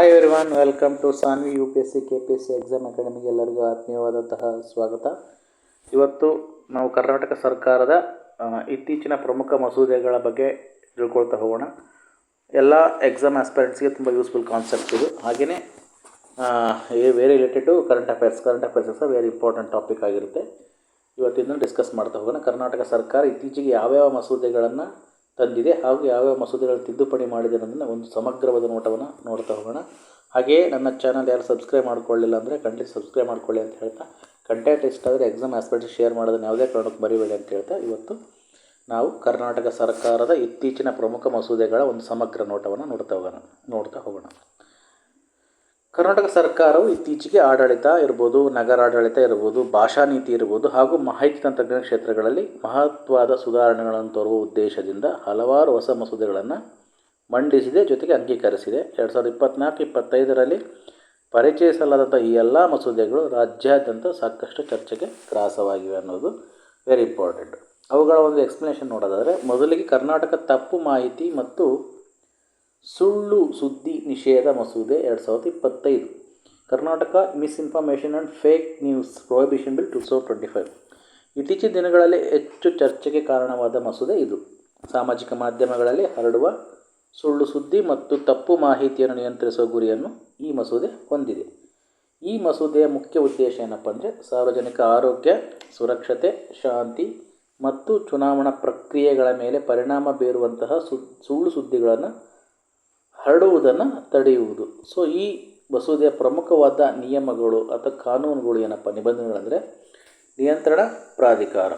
Hi everyone welcome to Sanvi U P S C K P S C exam ಅಕಾಡೆಮಿಗೆ ಎಲ್ಲರಿಗೂ ಆತ್ಮೀಯವಾದಂತಹ ಸ್ವಾಗತ. ಇವತ್ತು ನಾವು ಕರ್ನಾಟಕ ಸರ್ಕಾರದ ಇತ್ತೀಚಿನ ಪ್ರಮುಖ ಮಸೂದೆಗಳ ಬಗ್ಗೆ ತಿಳ್ಕೊಳ್ತಾ ಹೋಗೋಣ. ಎಲ್ಲ ಎಕ್ಸಾಮ್ ಆಸ್ಪೆರೆಂಟ್ಸ್ಗೆ ತುಂಬ ಯೂಸ್ಫುಲ್ ಕಾನ್ಸೆಪ್ಟ್ ಇದು. ಹಾಗೆಯೇ very related to current affairs current affairs ಸಹ ವೆರಿ ಇಂಪಾರ್ಟೆಂಟ್ ಟಾಪಿಕ್ ಆಗಿರುತ್ತೆ. ಇವತ್ತಿಂದ ಡಿಸ್ಕಸ್ ಮಾಡ್ತಾ ಹೋಗೋಣ. ಕರ್ನಾಟಕ ಸರ್ಕಾರ ಇತ್ತೀಚೆಗೆ ಯಾವ್ಯಾವ ಮಸೂದೆಗಳನ್ನು ತಂದಿದೆ ಹಾಗೂ ಯಾವ್ಯಾವ ಮಸೂದೆಗಳು ತಿದ್ದುಪಡಿ ಮಾಡಿದೆ ಅನ್ನೋದನ್ನು ಒಂದು ಸಮಗ್ರವಾದ ನೋಟವನ್ನು ನೋಡ್ತಾ ಹೋಗೋಣ. ಹಾಗೆಯೇ ನನ್ನ ಚಾನಲ್ ಯಾರು ಸಬ್ಸ್ಕ್ರೈಬ್ ಮಾಡ್ಕೊಳ್ಳಿಲ್ಲ ಅಂದರೆ ಖಂಡಿತ ಸಬ್ಸ್ಕ್ರೈಬ್ ಮಾಡ್ಕೊಳ್ಳಿ ಅಂತ ಹೇಳ್ತಾ ಕಂಟೆಂಟ್ ಇಷ್ಟ ಆದರೆ ಎಕ್ಸಾಮ್ ಆಸ್ಪೆಕ್ಟ್ ಶೇರ್ ಮಾಡೋದನ್ನು ಯಾವುದೇ ಕಾರಣಕ್ಕೆ ಮರಿಬೇಡಿ ಅಂತ ಹೇಳ್ತಾ, ಇವತ್ತು ನಾವು ಕರ್ನಾಟಕ ಸರ್ಕಾರದ ಇತ್ತೀಚಿನ ಪ್ರಮುಖ ಮಸೂದೆಗಳ ಒಂದು ಸಮಗ್ರ ನೋಟವನ್ನು ನೋಡ್ತಾ ಹೋಗೋಣ ನೋಡ್ತಾ ಹೋಗೋಣ. ಕರ್ನಾಟಕ ಸರ್ಕಾರವು ಇತ್ತೀಚೆಗೆ ಆಡಳಿತ ಇರ್ಬೋದು, ನಗರಾಡಳಿತ ಇರ್ಬೋದು, ಭಾಷಾ ನೀತಿ ಇರ್ಬೋದು ಹಾಗೂ ಮಾಹಿತಿ ತಂತ್ರಜ್ಞಾನ ಕ್ಷೇತ್ರಗಳಲ್ಲಿ ಮಹತ್ವದ ಸುಧಾರಣೆಗಳನ್ನು ತರುವ ಉದ್ದೇಶದಿಂದ ಹಲವಾರು ಹೊಸ ಮಸೂದೆಗಳನ್ನು ಮಂಡಿಸಿದೆ, ಜೊತೆಗೆ ಅಂಗೀಕರಿಸಿದೆ. ಎರಡು ಸಾವಿರದ ಇಪ್ಪತ್ತ್ನಾಲ್ಕು ಇಪ್ಪತ್ತೈದರಲ್ಲಿ ಪರಿಚಯಿಸಲಾದಂಥ ಈ ಎಲ್ಲ ಮಸೂದೆಗಳು ರಾಜ್ಯಾದ್ಯಂತ ಸಾಕಷ್ಟು ಚರ್ಚೆಗೆ ಗ್ರಾಸವಾಗಿವೆ ಅನ್ನೋದು ವೆರಿ ಇಂಪಾರ್ಟೆಂಟ್ ಅವುಗಳ ಒಂದು ಎಕ್ಸ್ಪ್ಲನೇಷನ್ ನೋಡೋದಾದರೆ, ಮೊದಲಿಗೆ ಕರ್ನಾಟಕ ತಪ್ಪು ಮಾಹಿತಿ ಮತ್ತು ಸುಳ್ಳು ಸುದ್ದಿ ನಿಷೇಧ ಮಸೂದೆ ಎರಡು ಸಾವಿರದ ಇಪ್ಪತ್ತೈದು. Karnataka misinformation and fake news prohibition bill two ಸಾವಿರದ ಟ್ವೆಂಟಿ ಫೈವ್. ಇತ್ತೀಚಿನ ದಿನಗಳಲ್ಲಿ ಹೆಚ್ಚು ಚರ್ಚೆಗೆ ಕಾರಣವಾದ ಮಸೂದೆ ಇದು. ಸಾಮಾಜಿಕ ಮಾಧ್ಯಮಗಳಲ್ಲಿ ಹರಡುವ ಸುಳ್ಳು ಸುದ್ದಿ ಮತ್ತು ತಪ್ಪು ಮಾಹಿತಿಯನ್ನು ನಿಯಂತ್ರಿಸುವ ಗುರಿಯನ್ನು ಈ ಮಸೂದೆ ಹೊಂದಿದೆ. ಈ ಮಸೂದೆಯ ಮುಖ್ಯ ಉದ್ದೇಶ ಏನಪ್ಪ ಅಂದರೆ ಸಾರ್ವಜನಿಕ ಆರೋಗ್ಯ, ಸುರಕ್ಷತೆ, ಶಾಂತಿ ಮತ್ತು ಚುನಾವಣಾ ಪ್ರಕ್ರಿಯೆಗಳ ಮೇಲೆ ಪರಿಣಾಮ ಬೀರುವಂತಹ ಸುಳ್ಳು ಸುದ್ದಿಗಳನ್ನು ಹರಡುವುದನ್ನು ತಡೆಯುವುದು. ಸೊ ಈ ಮಸೂದೆಯ ಪ್ರಮುಖವಾದ ನಿಯಮಗಳು ಅಥವಾ ಕಾನೂನುಗಳು ಏನಪ್ಪ? ನಿಬಂಧನೆಗಳಂದರೆ ನಿಯಂತ್ರಣ ಪ್ರಾಧಿಕಾರ.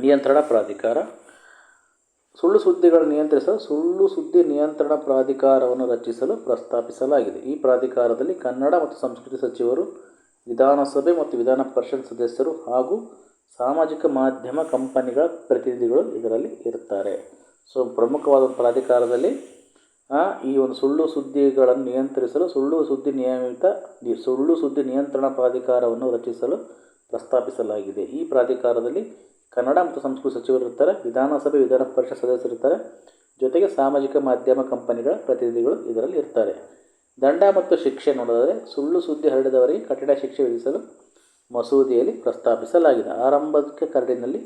ನಿಯಂತ್ರಣ ಪ್ರಾಧಿಕಾರ. ಸುಳ್ಳು ಸುದ್ದಿಗಳನ್ನು ನಿಯಂತ್ರಿಸಲು ಸುಳ್ಳು ಸುದ್ದಿ ನಿಯಂತ್ರಣ ಪ್ರಾಧಿಕಾರವನ್ನು ರಚಿಸಲು ಪ್ರಸ್ತಾಪಿಸಲಾಗಿದೆ. ಈ ಪ್ರಾಧಿಕಾರದಲ್ಲಿ ಕನ್ನಡ ಮತ್ತು ಸಂಸ್ಕೃತಿ ಸಚಿವರು, ವಿಧಾನಸಭೆ ಮತ್ತು ವಿಧಾನ ಪರಿಷತ್ ಸದಸ್ಯರು ಹಾಗೂ ಸಾಮಾಜಿಕ ಮಾಧ್ಯಮ ಕಂಪನಿಗಳ ಪ್ರತಿನಿಧಿಗಳು ಇದರಲ್ಲಿ ಇರ್ತಾರೆ ಸೊ ಪ್ರಮುಖವಾದ ಪ್ರಾಧಿಕಾರದಲ್ಲಿ ಈ ಒಂದು ಸುಳ್ಳು ಸುದ್ದಿಗಳನ್ನು ನಿಯಂತ್ರಿಸಲು, ಸುಳ್ಳು ಸುದ್ದಿ ನಿಯಮಿತ ಸುಳ್ಳು ಸುದ್ದಿ ನಿಯಂತ್ರಣ ಪ್ರಾಧಿಕಾರವನ್ನು ರಚಿಸಲು ಪ್ರಸ್ತಾಪಿಸಲಾಗಿದೆ. ಈ ಪ್ರಾಧಿಕಾರದಲ್ಲಿ ಕನ್ನಡ ಮತ್ತು ಸಂಸ್ಕೃತಿ ಸಚಿವರು ಇರ್ತಾರೆ, ವಿಧಾನಸಭೆ ವಿಧಾನ ಪರಿಷತ್ ಸದಸ್ಯರು ಇರ್ತಾರೆ, ಜೊತೆಗೆ ಸಾಮಾಜಿಕ ಮಾಧ್ಯಮ ಕಂಪನಿಗಳ ಪ್ರತಿನಿಧಿಗಳು ಇದರಲ್ಲಿ ಇರ್ತಾರೆ. ದಂಡ ಮತ್ತು ಶಿಕ್ಷೆ ನೋಡಿದರೆ ಸುಳ್ಳು ಸುದ್ದಿ ಹರಡಿದವರಿಗೆ ಕಠಿಣ ಶಿಕ್ಷೆ ವಿಧಿಸಲು ಮಸೂದೆಯಲ್ಲಿ ಪ್ರಸ್ತಾಪಿಸಲಾಗಿದೆ. ಆರಂಭಕ್ಕೆ ಕರಡಿನಲ್ಲಿ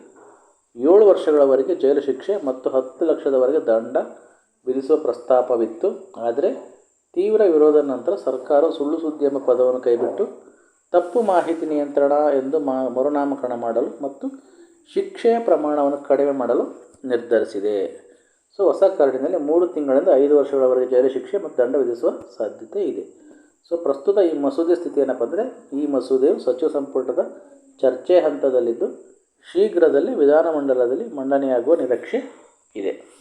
ಏಳು ವರ್ಷಗಳವರೆಗೆ ಜೈಲು ಶಿಕ್ಷೆ ಮತ್ತು ಹತ್ತು ಲಕ್ಷದವರೆಗೆ ದಂಡ ವಿಧಿಸುವ ಪ್ರಸ್ತಾಪವಿತ್ತು. ಆದರೆ ತೀವ್ರ ವಿರೋಧದ ನಂತರ ಸರ್ಕಾರ ಸುಳ್ಳು ಸುದ್ದಿ ಎಂಬ ಪದವನ್ನು ಕೈಬಿಟ್ಟು, ತಪ್ಪು ಮಾಹಿತಿ ನಿಯಂತ್ರಣ ಎಂದು ಮಾ, ಮರುನಾಮಕರಣ ಮಾಡಲು ಮತ್ತು ಶಿಕ್ಷೆಯ ಪ್ರಮಾಣವನ್ನು ಕಡಿಮೆ ಮಾಡಲು ನಿರ್ಧರಿಸಿದೆ. ಸೊ, ಹೊಸ ಕರಡಿನಲ್ಲಿ ಮೂರು ತಿಂಗಳಿಂದ ಐದು ವರ್ಷಗಳವರೆಗೆ ಜೈಲು ಶಿಕ್ಷೆ ಮತ್ತು ದಂಡ ವಿಧಿಸುವ ಸಾಧ್ಯತೆ ಇದೆ. ಸೊ, ಪ್ರಸ್ತುತ ಈ ಮಸೂದೆ ಸ್ಥಿತಿ ಏನಪ್ಪ ಅಂದರೆ, ಈ ಮಸೂದೆಯು ಸಚಿವ ಸಂಪುಟದ ಚರ್ಚೆ ಹಂತದಲ್ಲಿದ್ದು, ಶೀಘ್ರದಲ್ಲಿ ವಿಧಾನಮಂಡಲದಲ್ಲಿ ಮಂಡನೆಯಾಗುವ ನಿರೀಕ್ಷೆ ಇದೆ.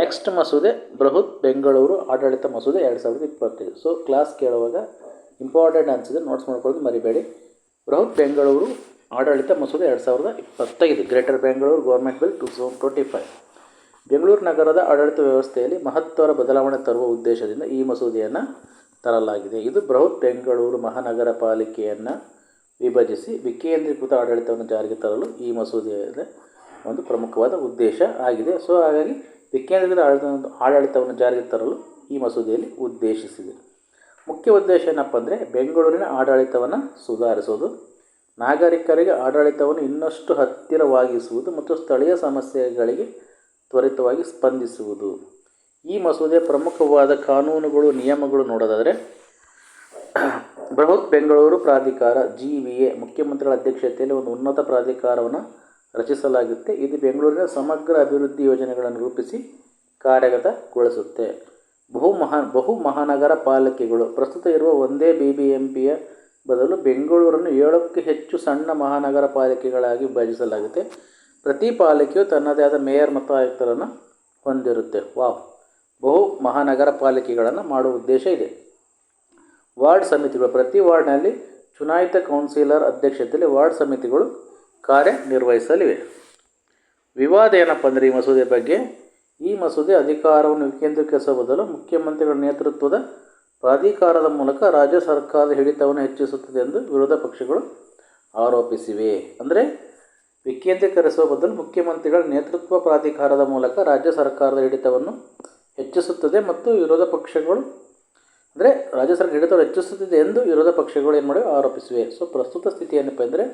ನೆಕ್ಸ್ಟ್ ಮಸೂದೆ, ಬೃಹತ್ ಬೆಂಗಳೂರು ಆಡಳಿತ ಮಸೂದೆ ಎರಡು ಸಾವಿರದ ಇಪ್ಪತ್ತೈದು. ಸೊ ಕ್ಲಾಸ್ ಕೇಳುವಾಗ ಇಂಪಾರ್ಟೆಂಟ್ ಅನಿಸಿದ್ರೆ ನೋಟ್ಸ್ ಮಾಡ್ಕೊಳ್ಳೋದು ಮರಿಬೇಡಿ. ಬೃಹತ್ ಬೆಂಗಳೂರು ಆಡಳಿತ ಮಸೂದೆ ಎರಡು ಸಾವಿರದ ಇಪ್ಪತ್ತೈದು. Greater Bengaluru government bill two thousand twenty five Bengaluru ನಗರದ ಆಡಳಿತ ವ್ಯವಸ್ಥೆಯಲ್ಲಿ ಮಹತ್ವರ ಬದಲಾವಣೆ ತರುವ ಉದ್ದೇಶದಿಂದ ಈ ಮಸೂದೆಯನ್ನು ತರಲಾಗಿದೆ. ಇದು ಬೃಹತ್ ಬೆಂಗಳೂರು ಮಹಾನಗರ ಪಾಲಿಕೆಯನ್ನು ವಿಭಜಿಸಿ ವಿಕೇಂದ್ರೀಕೃತ ಆಡಳಿತವನ್ನು ಜಾರಿಗೆ ತರಲು ಈ ಮಸೂದೆಯ ಒಂದು ಪ್ರಮುಖವಾದ ಉದ್ದೇಶ ಆಗಿದೆ. ಸೊ ಹಾಗಾಗಿ ವಿಕೇಂದ್ರೀಕೃತ ಆಡಳಿತ ಆಡಳಿತವನ್ನು ಜಾರಿಗೆ ತರಲು ಈ ಮಸೂದೆಯಲ್ಲಿ ಉದ್ದೇಶಿಸಿದೆ. ಮುಖ್ಯ ಉದ್ದೇಶ ಏನಪ್ಪ ಅಂದರೆ ಬೆಂಗಳೂರಿನ ಆಡಳಿತವನ್ನು ಸುಧಾರಿಸೋದು ನಾಗರಿಕರಿಗೆ ಆಡಳಿತವನ್ನು ಇನ್ನಷ್ಟು ಹತ್ತಿರವಾಗಿಸುವುದು ಮತ್ತು ಸ್ಥಳೀಯ ಸಮಸ್ಯೆಗಳಿಗೆ ತ್ವರಿತವಾಗಿ ಸ್ಪಂದಿಸುವುದು. ಈ ಮಸೂದೆ ಪ್ರಮುಖವಾದ ಕಾನೂನುಗಳು, ನಿಯಮಗಳು ನೋಡೋದಾದರೆ, ಬೃಹತ್ ಬೆಂಗಳೂರು ಪ್ರಾಧಿಕಾರ ಜಿ ವಿ ಎ ಮುಖ್ಯಮಂತ್ರಿಗಳ ಅಧ್ಯಕ್ಷತೆಯಲ್ಲಿ ಒಂದು ಉನ್ನತ ಪ್ರಾಧಿಕಾರವನ್ನು ರಚಿಸಲಾಗುತ್ತೆ. ಇದು ಬೆಂಗಳೂರಿನ ಸಮಗ್ರ ಅಭಿವೃದ್ಧಿ ಯೋಜನೆಗಳನ್ನು ರೂಪಿಸಿ ಕಾರ್ಯಗತಗೊಳಿಸುತ್ತೆ. ಬಹು ಮಹಾ, ಬಹು ಮಹಾನಗರ ಪಾಲಿಕೆಗಳು, ಪ್ರಸ್ತುತ ಇರುವ ಒಂದೇ ಬಿ ಬಿ ಎಂ ಪಿಯ ಬದಲು ಬೆಂಗಳೂರನ್ನು ಏಳಕ್ಕೂ ಹೆಚ್ಚು ಸಣ್ಣ ಮಹಾನಗರ ಪಾಲಿಕೆಗಳಾಗಿ ವಿಭಜಿಸಲಾಗುತ್ತೆ. ಪ್ರತಿ ಪಾಲಿಕೆಯು ತನ್ನದೇ ಆದ ಮೇಯರ್ ಮತ್ತು ಆಯುಕ್ತರನ್ನು ಹೊಂದಿರುತ್ತೆ. ವಾವ್ ಬಹು ಮಹಾನಗರ ಪಾಲಿಕೆಗಳನ್ನು ಮಾಡುವ ಉದ್ದೇಶ ಇದೆ. ವಾರ್ಡ್ ಸಮಿತಿಗಳು, ಪ್ರತಿ ವಾರ್ಡ್ನಲ್ಲಿ ಚುನಾಯಿತ ಕೌನ್ಸಿಲರ್ ಅಧ್ಯಕ್ಷತೆಯಲ್ಲಿ ವಾರ್ಡ್ ಸಮಿತಿಗಳು ಕಾರ್ಯನಿರ್ವಹಿಸಲಿವೆ ವಿವಾದ ಏನಪ್ಪ ಅಂದರೆ ಈ ಮಸೂದೆ ಬಗ್ಗೆ? ಈ ಮಸೂದೆ ಅಧಿಕಾರವನ್ನು ವಿಕೇಂದ್ರೀಕರಿಸುವ ಬದಲು ಮುಖ್ಯಮಂತ್ರಿಗಳ ನೇತೃತ್ವದ ಪ್ರಾಧಿಕಾರದ ಮೂಲಕ ರಾಜ್ಯ ಸರ್ಕಾರದ ಹಿಡಿತವನ್ನು ಹೆಚ್ಚಿಸುತ್ತದೆ ಎಂದು ವಿರೋಧ ಪಕ್ಷಗಳು ಆರೋಪಿಸಿವೆ. ಅಂದರೆ ವಿಕೇಂದ್ರೀಕರಿಸುವ ಬದಲು ಮುಖ್ಯಮಂತ್ರಿಗಳ ನೇತೃತ್ವ ಪ್ರಾಧಿಕಾರದ ಮೂಲಕ ರಾಜ್ಯ ಸರ್ಕಾರದ ಹಿಡಿತವನ್ನು ಹೆಚ್ಚಿಸುತ್ತದೆ ಮತ್ತು ವಿರೋಧ ಪಕ್ಷಗಳು, ಅಂದರೆ ರಾಜ್ಯ ಸರ್ಕಾರ ಹಿಡಿತವನ್ನು ಹೆಚ್ಚಿಸುತ್ತಿದೆ ಎಂದು ವಿರೋಧ ಪಕ್ಷಗಳು ಏನು ಮಾಡಿವೆ? ಆರೋಪಿಸಿವೆ. ಸೊ ಪ್ರಸ್ತುತ ಸ್ಥಿತಿ ಏನಪ್ಪ ಅಂದರೆ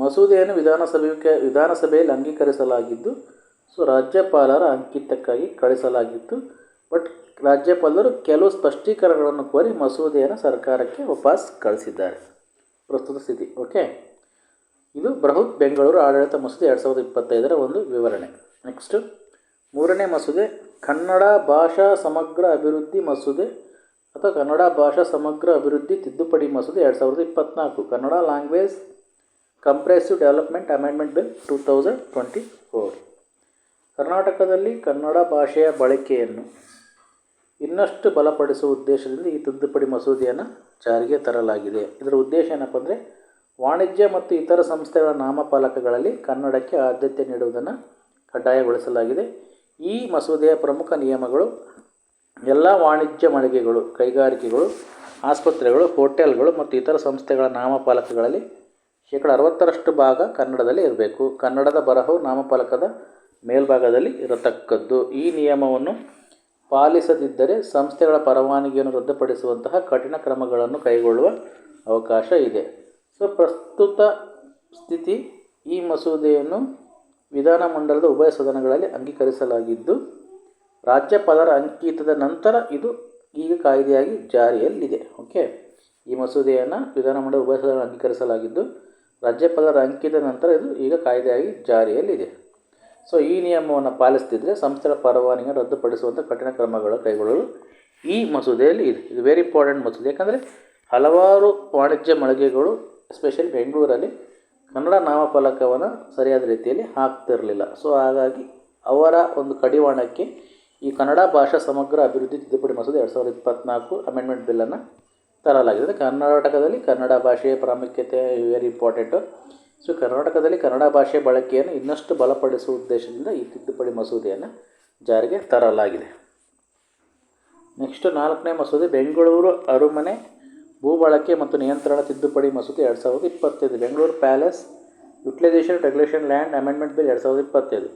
ಮಸೂದೆಯನ್ನು ವಿಧಾನಸಭೆಗೆ ವಿಧಾನಸಭೆಯಲ್ಲಿ ಅಂಗೀಕರಿಸಲಾಗಿದ್ದು, ಸೊ ರಾಜ್ಯಪಾಲರ ಅಂಕಿತಕ್ಕಾಗಿ ಕಳಿಸಲಾಗಿತ್ತು. ಬಟ್ ರಾಜ್ಯಪಾಲರು ಕೆಲವು ಸ್ಪಷ್ಟೀಕರಣಗಳನ್ನು ಕೋರಿ ಮಸೂದೆಯನ್ನು ಸರ್ಕಾರಕ್ಕೆ ವಾಪಸ್ ಕಳಿಸಿದ್ದಾರೆ. ಪ್ರಸ್ತುತ ಸ್ಥಿತಿ, ಓಕೆ? ಇದು ಬೃಹತ್ ಬೆಂಗಳೂರು ಆಡಳಿತ ಮಸೂದೆ ಎರಡು ಸಾವಿರದ ಇಪ್ಪತ್ತೈದರ ಒಂದು ವಿವರಣೆ. ನೆಕ್ಸ್ಟು, ಮೂರನೇ ಮಸೂದೆ, ಕನ್ನಡ ಭಾಷಾ ಸಮಗ್ರ ಅಭಿವೃದ್ಧಿ ಮಸೂದೆ ಅಥವಾ ಕನ್ನಡ ಭಾಷಾ ಸಮಗ್ರ ಅಭಿವೃದ್ಧಿ ತಿದ್ದುಪಡಿ ಮಸೂದೆ ಎರಡು ಸಾವಿರದ ಇಪ್ಪತ್ತ್ನಾಲ್ಕು Kannada language comprehensive development amendment bill two thousand twenty four ಕರ್ನಾಟಕದಲ್ಲಿ ಕನ್ನಡ ಭಾಷೆಯ ಬಳಕೆಯನ್ನು ಇನ್ನಷ್ಟು ಬಲಪಡಿಸುವ ಉದ್ದೇಶದಿಂದ ಈ ತಿದ್ದುಪಡಿ ಮಸೂದೆಯನ್ನು ಜಾರಿಗೆ ತರಲಾಗಿದೆ. ಇದರ ಉದ್ದೇಶ ಏನಪ್ಪ ಅಂದರೆ ವಾಣಿಜ್ಯ ಮತ್ತು ಇತರ ಸಂಸ್ಥೆಗಳ ನಾಮಫಲಕಗಳಲ್ಲಿ ಕನ್ನಡಕ್ಕೆ ಆದ್ಯತೆ ನೀಡುವುದನ್ನು ಕಡ್ಡಾಯಗೊಳಿಸಲಾಗಿದೆ. ಈ ಮಸೂದೆಯ ಪ್ರಮುಖ ನಿಯಮಗಳು ಎಲ್ಲ ವಾಣಿಜ್ಯ ಮಳಿಗೆಗಳು, ಕೈಗಾರಿಕೆಗಳು, ಆಸ್ಪತ್ರೆಗಳು, ಹೋಟೆಲ್ಗಳು ಮತ್ತು ಇತರ ಸಂಸ್ಥೆಗಳ ನಾಮಫಲಕಗಳಲ್ಲಿ ಶೇಕಡ ಅರವತ್ತರಷ್ಟು ಭಾಗ ಕನ್ನಡದಲ್ಲಿ ಇರಬೇಕು. ಕನ್ನಡದ ಬರಹವು ನಾಮಫಲಕದ ಮೇಲ್ಭಾಗದಲ್ಲಿ ಇರತಕ್ಕದ್ದು. ಈ ನಿಯಮವನ್ನು ಪಾಲಿಸದಿದ್ದರೆ ಸಂಸ್ಥೆಗಳ ಪರವಾನಗಿಯನ್ನು ರದ್ದುಪಡಿಸುವಂತಹ ಕಠಿಣ ಕ್ರಮಗಳನ್ನು ಕೈಗೊಳ್ಳುವ ಅವಕಾಶ ಇದೆ. ಸೊ, ಪ್ರಸ್ತುತ ಸ್ಥಿತಿ ಈ ಮಸೂದೆಯನ್ನು ವಿಧಾನಮಂಡಲದ ಉಭಯ ಸದನಗಳಲ್ಲಿ ಅಂಗೀಕರಿಸಲಾಗಿದ್ದು, ರಾಜ್ಯಪಾಲರ ಅಂಕಿತದ ನಂತರ ಇದು ಈಗ ಕಾಯ್ದೆಯಾಗಿ ಜಾರಿಯಲ್ಲಿದೆ. ಓಕೆ? ಈ ಮಸೂದೆಯನ್ನು ವಿಧಾನಮಂಡಲ ಉಭಯ ಸದನ ಅಂಗೀಕರಿಸಲಾಗಿದ್ದು ರಾಜ್ಯಪಾಲರ ಅಂಕಿತ ನಂತರ ಇದು ಈಗ ಕಾಯ್ದೆಯಾಗಿ ಜಾರಿಯಲ್ಲಿದೆ. ಸೊ ಈ ನಿಯಮವನ್ನು ಪಾಲಿಸ್ತಿದ್ರೆ ಸಂಸ್ಥೆಗಳ ಪರವಾನಿಗೆ ರದ್ದುಪಡಿಸುವಂಥ ಕಠಿಣ ಕ್ರಮಗಳು ಕೈಗೊಳ್ಳಲು ಈ ಮಸೂದೆಯಲ್ಲಿ ಇದೆ. ಇದು ವೆರಿ ಇಂಪಾರ್ಟೆಂಟ್ ಮಸೂದೆ. ಯಾಕಂದರೆ ಹಲವಾರು ವಾಣಿಜ್ಯ ಮಳಿಗೆಗಳು ಎಸ್ಪೆಷಲಿ ಬೆಂಗಳೂರಲ್ಲಿ, ಕನ್ನಡ ನಾಮಫಲಕವನ್ನು ಸರಿಯಾದ ರೀತಿಯಲ್ಲಿ ಹಾಕ್ತಿರಲಿಲ್ಲ. ಸೊ ಹಾಗಾಗಿ ಅವರ ಒಂದು ಕಡಿವಾಣಕ್ಕೆ ಈ ಕನ್ನಡ ಭಾಷಾ ಸಮಗ್ರ ಅಭಿವೃದ್ಧಿ ತಿದ್ದುಪಡಿ ಮಸೂದೆ ಎರಡು ಸಾವಿರದ ಇಪ್ಪತ್ತ್ನಾಲ್ಕು ಅಮೆಂಡ್ಮೆಂಟ್ ಬಿಲ್ಲನ್ನು ತರಲಾಗಿದೆ. ಕರ್ನಾಟಕದಲ್ಲಿ ಕನ್ನಡ ಭಾಷೆಯ ಪ್ರಾಮುಖ್ಯತೆ ವೆರಿ ಇಂಪಾರ್ಟೆಂಟು ಸೊ ಕರ್ನಾಟಕದಲ್ಲಿ ಕನ್ನಡ ಭಾಷೆ ಬಳಕೆಯನ್ನು ಇನ್ನಷ್ಟು ಬಲಪಡಿಸುವ ಉದ್ದೇಶದಿಂದ ಈ ತಿದ್ದುಪಡಿ ಮಸೂದೆಯನ್ನು ಜಾರಿಗೆ ತರಲಾಗಿದೆ. ನೆಕ್ಸ್ಟ್ ನಾಲ್ಕನೇ ಮಸೂದೆ, ಬೆಂಗಳೂರು ಅರಮನೆ ಭೂ ಬಳಕೆ ಮತ್ತು ನಿಯಂತ್ರಣ ತಿದ್ದುಪಡಿ ಮಸೂದೆ ಎರಡು ಸಾವಿರದ ಇಪ್ಪತ್ತೈದು. Bengaluru palace utilisation regulation land amendment bill ಎರಡು ಸಾವಿರದ ಇಪ್ಪತ್ತೈದು.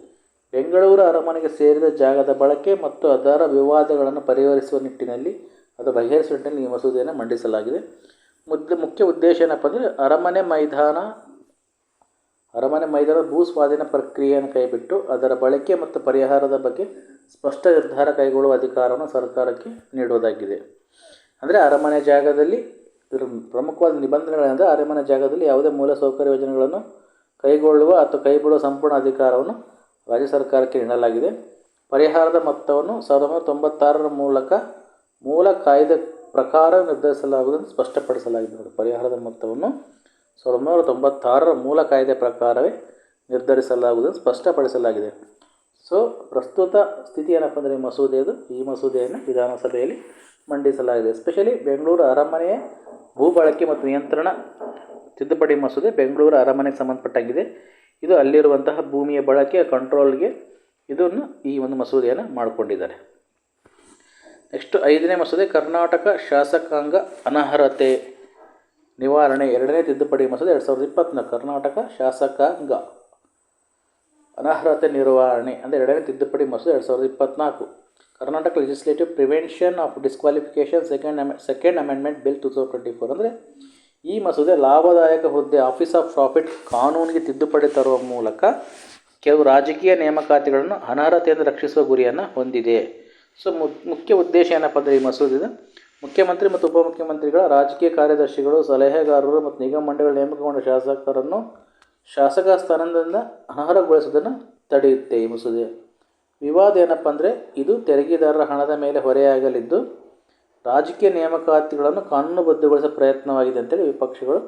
ಬೆಂಗಳೂರು ಅರಮನೆಗೆ ಸೇರಿದ ಜಾಗದ ಬಳಕೆ ಮತ್ತು ಅದರ ವಿವಾದಗಳನ್ನು ಪರಿಹರಿಸುವ ನಿಟ್ಟಿನಲ್ಲಿ ಅದು ಬಗೆಹರಿಸುವ ನಿಟ್ಟಿನಲ್ಲಿ ಈ ಮಸೂದೆಯನ್ನು ಮಂಡಿಸಲಾಗಿದೆ. ಮುದ್ದೆ ಮುಖ್ಯ ಉದ್ದೇಶ ಏನಪ್ಪ ಅಂದರೆ ಅರಮನೆ ಮೈದಾನ ಅರಮನೆ ಮೈದಾನ ಭೂ ಸ್ವಾಧೀನ ಪ್ರಕ್ರಿಯೆಯನ್ನು ಕೈಬಿಟ್ಟು ಅದರ ಬಳಕೆ ಮತ್ತು ಪರಿಹಾರದ ಬಗ್ಗೆ ಸ್ಪಷ್ಟ ನಿರ್ಧಾರ ಕೈಗೊಳ್ಳುವ ಅಧಿಕಾರವನ್ನು ಸರ್ಕಾರಕ್ಕೆ ನೀಡುವುದಾಗಿದೆ. ಅಂದರೆ ಅರಮನೆ ಜಾಗದಲ್ಲಿ ಇದರ ಪ್ರಮುಖವಾದ ನಿಬಂಧನೆಗಳೆಂದರೆ ಅರಮನೆ ಜಾಗದಲ್ಲಿ ಯಾವುದೇ ಮೂಲಸೌಕರ್ಯ ಯೋಜನೆಗಳನ್ನು ಕೈಗೊಳ್ಳುವ ಅಥವಾ ಕೈಬಿಡುವ ಸಂಪೂರ್ಣ ಅಧಿಕಾರವನ್ನು ರಾಜ್ಯ ಸರ್ಕಾರಕ್ಕೆ ನೀಡಲಾಗಿದೆ. ಪರಿಹಾರದ ಮೊತ್ತವನ್ನು ಸಾವಿರದ ಒಂಬೈನೂರ ತೊಂಬತ್ತಾರರ ಮೂಲಕ ಮೂಲ ಕಾಯ್ದೆ ಪ್ರಕಾರ ನಿರ್ಧರಿಸಲಾಗುವುದನ್ನು ಸ್ಪಷ್ಟಪಡಿಸಲಾಗಿದೆ. ನೋಡಿ, ಪರಿಹಾರದ ಮೊತ್ತವನ್ನು ಸಾವಿರದ ಒಂಬೈನೂರ ತೊಂಬತ್ತಾರರ ಮೂಲ ಕಾಯ್ದೆ ಪ್ರಕಾರವೇ ನಿರ್ಧರಿಸಲಾಗುವುದನ್ನು ಸ್ಪಷ್ಟಪಡಿಸಲಾಗಿದೆ. ಸೊ, ಪ್ರಸ್ತುತ ಸ್ಥಿತಿ ಏನಪ್ಪ ಅಂದರೆ ಮಸೂದೆ ಮಸೂದೆಯದು, ಈ ಮಸೂದೆಯನ್ನು ವಿಧಾನಸಭೆಯಲ್ಲಿ ಮಂಡಿಸಲಾಗಿದೆ. ಎಸ್ಪೆಷಲಿ ಬೆಂಗಳೂರು ಅರಮನೆಯ ಭೂ ಬಳಕೆ ಮತ್ತು ನಿಯಂತ್ರಣ ತಿದ್ದುಪಡಿ ಮಸೂದೆ ಬೆಂಗಳೂರು ಅರಮನೆಗೆ ಸಂಬಂಧಪಟ್ಟಾಗಿದೆ. ಇದು ಅಲ್ಲಿರುವಂತಹ ಭೂಮಿಯ ಬಳಕೆಯ ಕಂಟ್ರೋಲ್ಗೆ ಇದನ್ನು ಈ ಒಂದು ಮಸೂದೆಯನ್ನು ಮಾಡಿಕೊಂಡಿದ್ದಾರೆ. ನೆಕ್ಸ್ಟ್ ಐದನೇ ಮಸೂದೆ ಕರ್ನಾಟಕ ಶಾಸಕಾಂಗ ಅನರ್ಹತೆ ನಿವಾರಣೆ. ಎರಡನೇ ತಿದ್ದುಪಡಿ ಮಸೂದೆ ಎರಡು ಸಾವಿರದ ಇಪ್ಪತ್ತ್ನಾಲ್ಕು ಕರ್ನಾಟಕ ಶಾಸಕಾಂಗ ಅನರ್ಹತೆ ನಿರ್ವಹಣೆ ಅಂದರೆ ಎರಡನೇ ತಿದ್ದುಪಡಿ ಮಸೂದೆ ಎರಡು ಸಾವಿರದ ಇಪ್ಪತ್ತ್ನಾಲ್ಕು Karnataka legislative prevention of disqualification second Ame second amendment bill two thousand twenty four ಅಂದರೆ ಈ ಮಸೂದೆ ಲಾಭದಾಯಕ ಹುದ್ದೆ ಆಫೀಸ್ ಆಫ್ ಪ್ರಾಫಿಟ್ ಕಾನೂನಿಗೆ ತಿದ್ದುಪಡಿ ತರುವ ಮೂಲಕ ಕೆಲವು ರಾಜಕೀಯ ನೇಮಕಾತಿಗಳನ್ನು ಅನರ್ಹತೆಯಿಂದ ರಕ್ಷಿಸುವ ಗುರಿಯನ್ನು ಹೊಂದಿದೆ. ಸೊ ಮುಖ್ಯ ಉದ್ದೇಶ ಏನಪ್ಪ ಅಂದರೆ ಈ ಮಸೂದಿದು ಮುಖ್ಯಮಂತ್ರಿ ಮತ್ತು ಉಪಮುಖ್ಯಮಂತ್ರಿಗಳ ರಾಜಕೀಯ ಕಾರ್ಯದರ್ಶಿಗಳು ಸಲಹೆಗಾರರು ಮತ್ತು ನಿಗಮ ಮಂಡಳಿಗಳ ನೇಮಕಗೊಂಡ ಶಾಸಕರನ್ನು ಶಾಸಕ ಸ್ಥಾನದಿಂದ ಅನರ್ಹಗೊಳಿಸೋದನ್ನು ತಡೆಯುತ್ತೆ ಈ ಮಸೂದೆ ವಿವಾದ ಏನಪ್ಪ ಅಂದರೆ ಇದು ತೆರಿಗೆದಾರರ ಹಣದ ಮೇಲೆ ಹೊರೆಯಾಗಲಿದ್ದು ರಾಜಕೀಯ ನೇಮಕಾತಿಗಳನ್ನು ಕಾನೂನುಬದ್ಧಗೊಳಿಸುವ ಪ್ರಯತ್ನವಾಗಿದೆ ಅಂತೇಳಿ ವಿಪಕ್ಷಗಳು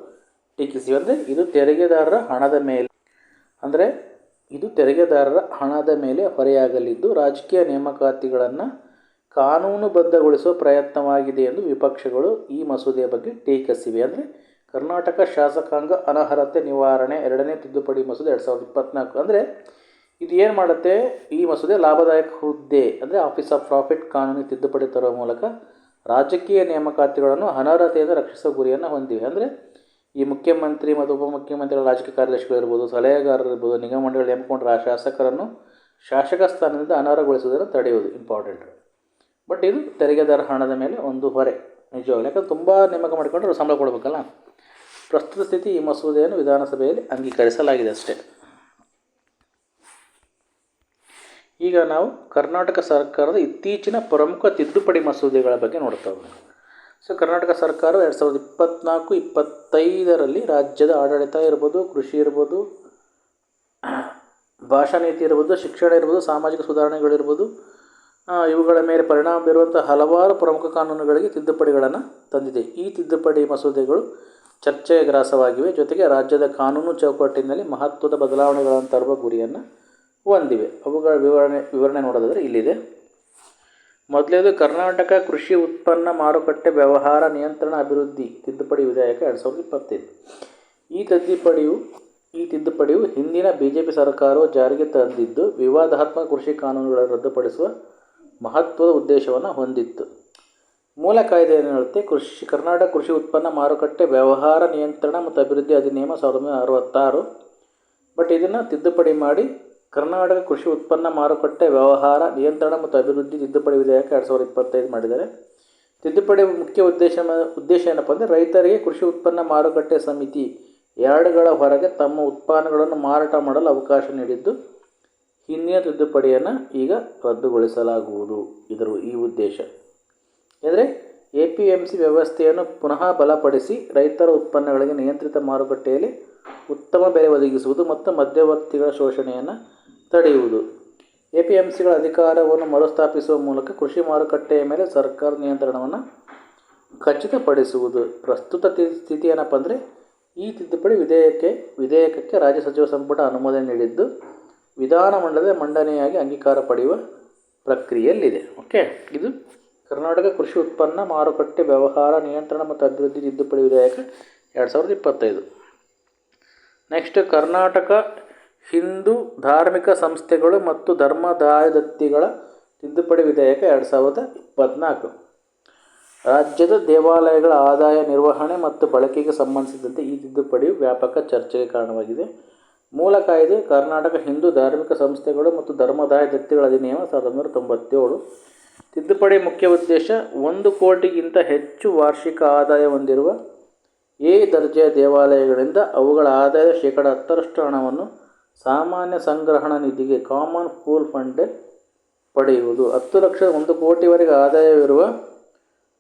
ಟೀಕಿಸಿವೆ. ಅಂದರೆ ಇದು ತೆರಿಗೆದಾರರ ಹಣದ ಮೇಲೆ. ಅಂದರೆ ಇದು ತೆರಿಗೆದಾರರ ಹಣದ ಮೇಲೆ ಹೊರೆಯಾಗಲಿದ್ದು ರಾಜಕೀಯ ನೇಮಕಾತಿಗಳನ್ನು ಕಾನೂನುಬದ್ಧಗೊಳಿಸುವ ಪ್ರಯತ್ನವಾಗಿದೆ ಎಂದು ವಿಪಕ್ಷಗಳು ಈ ಮಸೂದೆಯ ಬಗ್ಗೆ ಟೀಕಿಸಿವೆ. ಅಂದರೆ ಕರ್ನಾಟಕ ಶಾಸಕಾಂಗ ಅನರ್ಹತೆ ನಿವಾರಣೆ ಎರಡನೇ ತಿದ್ದುಪಡಿ ಮಸೂದೆ ಎರಡು ಸಾವಿರದ ಇಪ್ಪತ್ತ್ನಾಲ್ಕು ಅಂದರೆ ಇದು ಏನು ಮಾಡುತ್ತೆ? ಈ ಮಸೂದೆ ಲಾಭದಾಯಕ ಹುದ್ದೆ, ಅಂದರೆ ಆಫೀಸ್ ಆಫ್ ಪ್ರಾಫಿಟ್ ಕಾನೂನಿಗೆ ತಿದ್ದುಪಡಿ ತರುವ ಮೂಲಕ ರಾಜಕೀಯ ನೇಮಕಾತಿಗಳನ್ನು ಅನರ್ಹತೆಯಿಂದ ರಕ್ಷಿಸುವ ಗುರಿಯನ್ನು ಹೊಂದಿವೆ. ಅಂದರೆ ಈ ಮುಖ್ಯಮಂತ್ರಿ ಮತ್ತು ಉಪಮುಖ್ಯಮಂತ್ರಿಗಳ ರಾಜಕೀಯ ಕಾರ್ಯದರ್ಶಿಗಳು ಇರ್ಬೋದು, ಸಲಹೆಗಾರರು ಇರ್ಬೋದು, ನಿಗಮ ಮಂಡಳಿಗಳು ಆ ಶಾಸಕರನ್ನು ಶಾಸಕ ಸ್ಥಾನದಿಂದ ಅನರ್ಹಗೊಳಿಸುವುದನ್ನು ತಡೆಯುವುದು ಇಂಪಾರ್ಟೆಂಟ್ ಬಟ್ ಇದು ತೆರಿಗೆದಾರ ಹಣದ ಮೇಲೆ ಒಂದು ಹೊರೆ, ನಿಜವಾಗ್ಲೂ. ಯಾಕಂದ್ರೆ ತುಂಬ ನೇಮಕ ಮಾಡಿಕೊಂಡ್ರೆ ಸಂಬಳ ಕೊಡಬೇಕಲ್ಲ. ಪ್ರಸ್ತುತ ಸ್ಥಿತಿ ಈ ಮಸೂದೆಯನ್ನು ವಿಧಾನಸಭೆಯಲ್ಲಿ ಅಂಗೀಕರಿಸಲಾಗಿದೆ ಅಷ್ಟೇ. ಈಗ ನಾವು ಕರ್ನಾಟಕ ಸರ್ಕಾರದ ಇತ್ತೀಚಿನ ಪ್ರಮುಖ ತಿದ್ದುಪಡಿ ಮಸೂದೆಗಳ ಬಗ್ಗೆ ನೋಡ್ತಾ ಹೋಗೋಣ. ಸೊ ಕರ್ನಾಟಕ ಸರ್ಕಾರ ಎರಡು ಸಾವಿರದ ಇಪ್ಪತ್ತ್ನಾಲ್ಕು ಇಪ್ಪತ್ತೈದರಲ್ಲಿ ರಾಜ್ಯದ ಆಡಳಿತ ಇರ್ಬೋದು, ಕೃಷಿ ಇರ್ಬೋದು, ಭಾಷಾ ನೀತಿ ಇರ್ಬೋದು, ಶಿಕ್ಷಣ ಇರ್ಬೋದು, ಸಾಮಾಜಿಕ ಸುಧಾರಣೆಗಳಿರ್ಬೋದು ಇವುಗಳ ಮೇಲೆ ಪರಿಣಾಮ ಬೀರುವಂಥ ಹಲವಾರು ಪ್ರಮುಖ ಕಾನೂನುಗಳಿಗೆ ತಿದ್ದುಪಡಿಗಳನ್ನು ತಂದಿದೆ. ಈ ತಿದ್ದುಪಡಿ ಮಸೂದೆಗಳು ಚರ್ಚೆಗೆ ಗ್ರಾಸವಾಗಿವೆ ಜೊತೆಗೆ ರಾಜ್ಯದ ಕಾನೂನು ಚೌಕಟ್ಟಿನಲ್ಲಿ ಮಹತ್ವದ ಬದಲಾವಣೆಗಳನ್ನು ತರುವ ಗುರಿಯನ್ನು ಹೊಂದಿವೆ. ಅವುಗಳ ವಿವರಣೆ ವಿವರಣೆ ನೋಡೋದಾದರೆ ಇಲ್ಲಿದೆ. ಮೊದಲೇದು ಕರ್ನಾಟಕ ಕೃಷಿ ಉತ್ಪನ್ನ ಮಾರುಕಟ್ಟೆ ವ್ಯವಹಾರ ನಿಯಂತ್ರಣ ಅಭಿವೃದ್ಧಿ ತಿದ್ದುಪಡಿ ವಿಧೇಯಕ ಎರಡು ಸಾವಿರದ ಇಪ್ಪತ್ತೈದು. ಈ ತಿದ್ದುಪಡಿಯು ಈ ತಿದ್ದುಪಡಿಯು ಹಿಂದಿನ ಬಿ ಜೆ ಪಿ ಸರ್ಕಾರವು ಜಾರಿಗೆ ತಂದಿದ್ದು ವಿವಾದಾತ್ಮಕ ಕೃಷಿ ಕಾನೂನುಗಳನ್ನು ರದ್ದುಪಡಿಸುವ ಮಹತ್ವದ ಉದ್ದೇಶವನ್ನು ಹೊಂದಿತ್ತು. ಮೂಲ ಕಾಯ್ದೆ ಏನು ಕೃಷಿ, ಕರ್ನಾಟಕ ಕೃಷಿ ಉತ್ಪನ್ನ ಮಾರುಕಟ್ಟೆ ವ್ಯವಹಾರ ನಿಯಂತ್ರಣ ಮತ್ತು ಅಭಿವೃದ್ಧಿ ಅಧಿನಿಯಮ ಸಾವಿರದ ಒಂಬೈನೂರ ಅರವತ್ತಾರು. ಬಟ್ ಇದನ್ನು ತಿದ್ದುಪಡಿ ಮಾಡಿ ಕರ್ನಾಟಕ ಕೃಷಿ ಉತ್ಪನ್ನ ಮಾರುಕಟ್ಟೆ ವ್ಯವಹಾರ ನಿಯಂತ್ರಣ ಮತ್ತು ಅಭಿವೃದ್ಧಿ ತಿದ್ದುಪಡಿ ವಿಧೇಯಕ ಎರಡು ಸಾವಿರದ ಇಪ್ಪತ್ತೈದು ಮಾಡಿದ್ದಾರೆ. ತಿದ್ದುಪಡಿ ಮುಖ್ಯ ಉದ್ದೇಶ ಉದ್ದೇಶ ಏನಪ್ಪ ಅಂದರೆ ರೈತರಿಗೆ ಕೃಷಿ ಉತ್ಪನ್ನ ಮಾರುಕಟ್ಟೆ ಸಮಿತಿ ಎರಡುಗಳ ಹೊರಗೆ ತಮ್ಮ ಉತ್ಪನ್ನಗಳನ್ನು ಮಾರಾಟ ಮಾಡಲು ಅವಕಾಶ ನೀಡಿದ್ದು, ಹಿಂದಿನ ತಿದ್ದುಪಡಿಯನ್ನು ಈಗ ರದ್ದುಗೊಳಿಸಲಾಗುವುದು ಇದರ ಈ ಉದ್ದೇಶ. ಅಂದರೆ ಎ ಪಿ ಎಂ ಸಿ ವ್ಯವಸ್ಥೆಯನ್ನು ಪುನಃ ಬಲಪಡಿಸಿ ರೈತರ ಉತ್ಪನ್ನಗಳಿಗೆ ನಿಯಂತ್ರಿತ ಮಾರುಕಟ್ಟೆಯಲ್ಲಿ ಉತ್ತಮ ಬೆಲೆ ಒದಗಿಸುವುದು ಮತ್ತು ಮಧ್ಯವರ್ತಿಗಳ ಶೋಷಣೆಯನ್ನು ತಡೆಯುವುದು. ಎ ಪಿ ಎಂ ಸಿಗಳ ಅಧಿಕಾರವನ್ನು ಮರುಸ್ಥಾಪಿಸುವ ಮೂಲಕ ಕೃಷಿ ಮಾರುಕಟ್ಟೆಯ ಮೇಲೆ ಸರ್ಕಾರ ನಿಯಂತ್ರಣವನ್ನು ಖಚಿತಪಡಿಸುವುದು. ಪ್ರಸ್ತುತ ಸ್ಥಿತಿ ಏನಪ್ಪ ಅಂದರೆ, ಈ ತಿದ್ದುಪಡಿ ವಿಧೇಯಕ್ಕೆ ವಿಧೇಯಕಕ್ಕೆ ರಾಜ್ಯ ಸಚಿವ ಸಂಪುಟ ಅನುಮೋದನೆ ನೀಡಿದ್ದು ವಿಧಾನಮಂಡಲದ ಮಂಡನೆಯಾಗಿ ಅಂಗೀಕಾರ ಪಡೆಯುವ ಪ್ರಕ್ರಿಯೆಯಲ್ಲಿದೆ. ಓಕೆ? ಇದು ಕರ್ನಾಟಕ ಕೃಷಿ ಉತ್ಪನ್ನ ಮಾರುಕಟ್ಟೆ ವ್ಯವಹಾರ ನಿಯಂತ್ರಣ ಮತ್ತು ಅಭಿವೃದ್ಧಿ ತಿದ್ದುಪಡಿ ವಿಧೇಯಕ ಎರಡು ಸಾವಿರದ ಇಪ್ಪತ್ತೈದು. ನೆಕ್ಸ್ಟ್ ಕರ್ನಾಟಕ ಹಿಂದೂ ಧಾರ್ಮಿಕ ಸಂಸ್ಥೆಗಳು ಮತ್ತು ಧರ್ಮದಾಯದತ್ತಿಗಳ ತಿದ್ದುಪಡಿ ವಿಧೇಯಕ ಎರಡು ಸಾವಿರದ ಇಪ್ಪತ್ತ್ನಾಲ್ಕು ರಾಜ್ಯದ ದೇವಾಲಯಗಳ ಆದಾಯ ನಿರ್ವಹಣೆ ಮತ್ತು ಬಳಕೆಗೆ ಸಂಬಂಧಿಸಿದಂತೆ ಈ ತಿದ್ದುಪಡಿಯು ವ್ಯಾಪಕ ಚರ್ಚೆಗೆ ಕಾರಣವಾಗಿದೆ. ಮೂಲ ಕಾಯ್ದೆ ಕರ್ನಾಟಕ ಹಿಂದೂ ಧಾರ್ಮಿಕ ಸಂಸ್ಥೆಗಳು ಮತ್ತು ಧರ್ಮದಾಯ ದತ್ತಿಗಳ ಅಧಿನಿಯಮ ಸಾವಿರದ ಒಂಬೈನೂರ ತೊಂಬತ್ತೇಳು. ತಿದ್ದುಪಡಿ ಮುಖ್ಯ ಉದ್ದೇಶ, ಒಂದು ಕೋಟಿಗಿಂತ ಹೆಚ್ಚು ವಾರ್ಷಿಕ ಆದಾಯ ಹೊಂದಿರುವ ಎ ದರ್ಜೆಯ ದೇವಾಲಯಗಳಿಂದ ಅವುಗಳ ಆದಾಯದ ಶೇಕಡ ಹತ್ತರಷ್ಟು ಹಣವನ್ನು ಸಾಮಾನ್ಯ ಸಂಗ್ರಹಣ ನಿಧಿಗೆ ಕಾಮನ್ ಪೂಲ್ ಫಂಡ್ ಪಡೆಯುವುದು. ಹತ್ತು ಲಕ್ಷ ಒಂದು ಕೋಟಿವರೆಗೆ ಆದಾಯವಿರುವ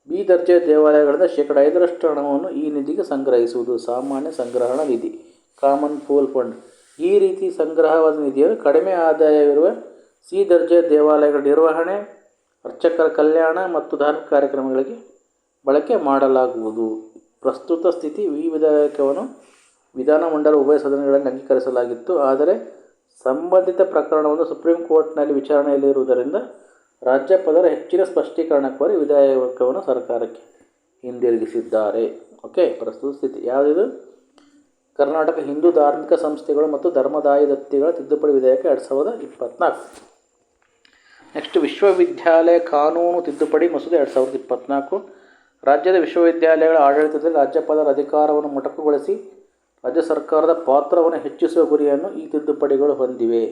ಬಿ ದರ್ಜೆ ದೇವಾಲಯಗಳಿಂದ ಶೇಕಡ ಐದರಷ್ಟು ಹಣವನ್ನು ಈ ನಿಧಿಗೆ ಸಂಗ್ರಹಿಸುವುದು. ಸಾಮಾನ್ಯ ಸಂಗ್ರಹಣ ನಿಧಿ ಕಾಮನ್ ಪೂಲ್ ಫಂಡ್ ಈ ರೀತಿ ಸಂಗ್ರಹವಾದ ನಿಧಿಯನ್ನು ಕಡಿಮೆ ಆದಾಯವಿರುವ ಸಿ ದರ್ಜೆ ದೇವಾಲಯಗಳ ನಿರ್ವಹಣೆ, ಅರ್ಚಕರ ಕಲ್ಯಾಣ ಮತ್ತು ಧಾರ್ಮಿಕ ಕಾರ್ಯಕ್ರಮಗಳಿಗೆ ಬಳಕೆ ಮಾಡಲಾಗುವುದು. ಪ್ರಸ್ತುತ ಸ್ಥಿತಿ ಈ ವಿಧೇಯಕವನ್ನು ವಿಧಾನಮಂಡಲ ಉಭಯ ಸದನಗಳಲ್ಲಿ ಅಂಗೀಕರಿಸಲಾಗಿತ್ತು. ಆದರೆ ಸಂಬಂಧಿತ ಪ್ರಕರಣವನ್ನು ಸುಪ್ರೀಂ ಕೋರ್ಟ್ನಲ್ಲಿ ವಿಚಾರಣೆಯಲ್ಲಿರುವುದರಿಂದ ರಾಜ್ಯಪಾಲರ ಹೆಚ್ಚಿನ ಸ್ಪಷ್ಟೀಕರಣ ಕೋರಿ ವಿಧೇಯಕವನ್ನು ಸರ್ಕಾರಕ್ಕೆ ಹಿಂದಿರುಗಿಸಿದ್ದಾರೆ. ಓಕೆ, ಪ್ರಸ್ತುತ ಸ್ಥಿತಿ ಯಾವುದಿದು? ಕರ್ನಾಟಕ ಹಿಂದೂ ಧಾರ್ಮಿಕ ಸಂಸ್ಥೆಗಳು ಮತ್ತು ಧರ್ಮದಾಯ ದತ್ತಿಗಳ ತಿದ್ದುಪಡಿ ವಿಧೇಯಕ ಎರಡು ಸಾವಿರದ ಇಪ್ಪತ್ತ್ನಾಲ್ಕು ನೆಕ್ಸ್ಟ್, ವಿಶ್ವವಿದ್ಯಾಲಯ ಕಾನೂನು ತಿದ್ದುಪಡಿ ಮಸೂದೆ ಎರಡು ಸಾವಿರದ ಇಪ್ಪತ್ತ್ನಾಲ್ಕು ರಾಜ್ಯದ ವಿಶ್ವವಿದ್ಯಾಲಯಗಳ ಆಡಳಿತದಲ್ಲಿ ರಾಜ್ಯಪಾಲರ ಅಧಿಕಾರವನ್ನು ಮೊಟಕುಗೊಳಿಸಿ ರಾಜ್ಯ ಸರ್ಕಾರದ ಪಾತ್ರವನ್ನು ಹೆಚ್ಚಿಸುವ ಗುರಿಯನ್ನು ಈ ತಿದ್ದುಪಡಿಗಳು ಹೊಂದಿವೆ.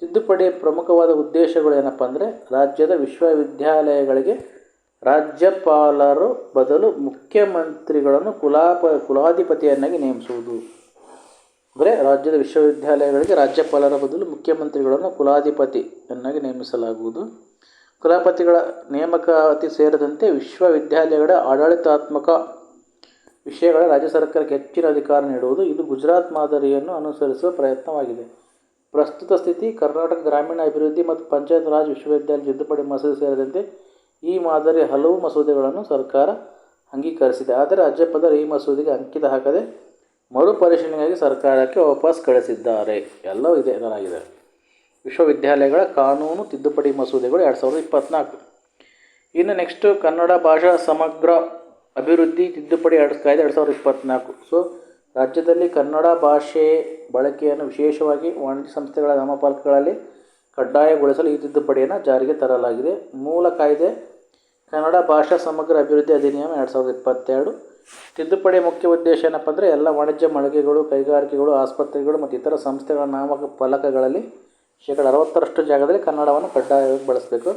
ತಿದ್ದುಪಡಿಯ ಪ್ರಮುಖವಾದ ಉದ್ದೇಶಗಳು ಏನಪ್ಪ ಅಂದರೆ, ರಾಜ್ಯದ ವಿಶ್ವವಿದ್ಯಾಲಯಗಳಿಗೆ ರಾಜ್ಯಪಾಲರು ಬದಲು ಮುಖ್ಯಮಂತ್ರಿಗಳನ್ನು ಕುಲಾಪ, ಕುಲಾಧಿಪತಿಯನ್ನಾಗಿ ನೇಮಿಸುವುದು. ಅಂದರೆ ರಾಜ್ಯದ ವಿಶ್ವವಿದ್ಯಾಲಯಗಳಿಗೆ ರಾಜ್ಯಪಾಲರ ಬದಲು ಮುಖ್ಯಮಂತ್ರಿಗಳನ್ನು ಕುಲಾಧಿಪತಿಯನ್ನಾಗಿ ನೇಮಿಸಲಾಗುವುದು. ಕುಲಾಪತಿಗಳ ನೇಮಕಾತಿ ಸೇರಿದಂತೆ ವಿಶ್ವವಿದ್ಯಾಲಯಗಳ ಆಡಳಿತಾತ್ಮಕ ವಿಷಯಗಳ ರಾಜ್ಯ ಸರ್ಕಾರಕ್ಕೆ ಹೆಚ್ಚಿನ ಅಧಿಕಾರ ನೀಡುವುದು ಇದು ಗುಜರಾತ್ ಮಾದರಿಯನ್ನು ಅನುಸರಿಸುವ ಪ್ರಯತ್ನವಾಗಿದೆ. ಪ್ರಸ್ತುತ ಸ್ಥಿತಿ ಕರ್ನಾಟಕ ಗ್ರಾಮೀಣ ಅಭಿವೃದ್ಧಿ ಮತ್ತು ಪಂಚಾಯತ್ ರಾಜ್ ವಿಶ್ವವಿದ್ಯಾಲಯ ತಿದ್ದುಪಡಿ ಮಸೂದೆ ಸೇರಿದಂತೆ ಈ ಮಾದರಿಯ ಹಲವು ಮಸೂದೆಗಳನ್ನು ಸರ್ಕಾರ ಅಂಗೀಕರಿಸಿದೆ. ಆದರೆ ರಾಜ್ಯಪಾಲರು ಈ ಮಸೂದೆಗೆ ಅಂಕಿತ ಹಾಕದೆ ಮರುಪರಿಶೀಲನೆಗಾಗಿ ಸರ್ಕಾರಕ್ಕೆ ವಾಪಸ್ ಕಳಿಸಿದ್ದಾರೆ. ಎಲ್ಲವೂ ಇದೆ ಎನ್ನಲಾಗಿದೆ. ವಿಶ್ವವಿದ್ಯಾಲಯಗಳ ಕಾನೂನು ತಿದ್ದುಪಡಿ ಮಸೂದೆಗಳು ಎರಡು ಸಾವಿರದ ಇಪ್ಪತ್ತ್ನಾಲ್ಕು ಇನ್ನು ನೆಕ್ಸ್ಟು ಕನ್ನಡ ಭಾಷಾ ಸಮಗ್ರ ಅಭಿವೃದ್ಧಿ ತಿದ್ದುಪಡಿ ಎರಡು ಕಾಯ್ದೆ ಎರಡು ಸಾವಿರದ ಇಪ್ಪತ್ತ್ನಾಲ್ಕು ಸೊ ರಾಜ್ಯದಲ್ಲಿ ಕನ್ನಡ ಭಾಷೆ ಬಳಕೆಯನ್ನು ವಿಶೇಷವಾಗಿ ವಾಣಿಜ್ಯ ಸಂಸ್ಥೆಗಳ ನಾಮಫಲಕಗಳಲ್ಲಿ ಕಡ್ಡಾಯಗೊಳಿಸಲು ಈ ತಿದ್ದುಪಡಿಯನ್ನು ಜಾರಿಗೆ ತರಲಾಗಿದೆ. ಮೂಲ ಕಾಯ್ದೆ, ಕನ್ನಡ ಭಾಷಾ ಸಮಗ್ರ ಅಭಿವೃದ್ಧಿ ಅಧಿನಿಯಮ ಎರಡು ಸಾವಿರದ ಇಪ್ಪತ್ತೆರಡು. ತಿದ್ದುಪಡಿಯ ಮುಖ್ಯ ಉದ್ದೇಶ ಏನಪ್ಪ ಅಂದರೆ ಎಲ್ಲ ವಾಣಿಜ್ಯ ಮಳಿಗೆಗಳು, ಕೈಗಾರಿಕೆಗಳು, ಆಸ್ಪತ್ರೆಗಳು ಮತ್ತು ಇತರ ಸಂಸ್ಥೆಗಳ ನಾಮ ಫಲಕಗಳಲ್ಲಿ ಶೇಕಡ ಅರವತ್ತರಷ್ಟು ಜಾಗದಲ್ಲಿ ಕನ್ನಡವನ್ನು ಕಡ್ಡಾಯವಾಗಿ ಬಳಸಬೇಕು.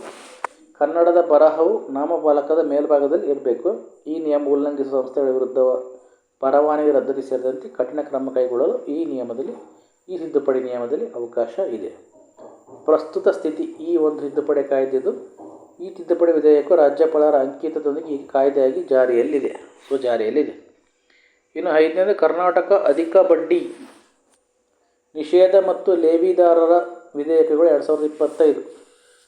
ಕನ್ನಡದ ಬರಹವು ನಾಮಫಲಕದ ಮೇಲ್ಭಾಗದಲ್ಲಿ ಇರಬೇಕು. ಈ ನಿಯಮ ಉಲ್ಲಂಘಿಸುವ ಸಂಸ್ಥೆಗಳ ವಿರುದ್ಧ ಪರವಾನಗಿ ರದ್ದತಿ ಸೇರಿದಂತೆ ಕಠಿಣ ಕ್ರಮ ಕೈಗೊಳ್ಳಲು ಈ ನಿಯಮದಲ್ಲಿ, ಈ ತಿದ್ದುಪಡಿ ನಿಯಮದಲ್ಲಿ ಅವಕಾಶ ಇದೆ. ಪ್ರಸ್ತುತ ಸ್ಥಿತಿ ಈ ಒಂದು ತಿದ್ದುಪಡಿ ಕಾಯ್ದೆದು ಈ ತಿದ್ದುಪಡಿ ವಿಧೇಯಕವು ರಾಜ್ಯಪಾಲರ ಅಂಕಿತದೊಂದಿಗೆ ಈ ಕಾಯ್ದೆಯಾಗಿ ಜಾರಿಯಲ್ಲಿದೆ. ಸೊ ಜಾರಿಯಲ್ಲಿದೆ. ಇನ್ನು ಐದನೇದು, ಕರ್ನಾಟಕ ಅಧಿಕ ಬಡ್ಡಿ ನಿಷೇಧ ಮತ್ತು ಲೇವಿದಾರರ ವಿಧೇಯಕಗಳು ಎರಡು ಸಾವಿರದ ಇಪ್ಪತ್ತೈದು.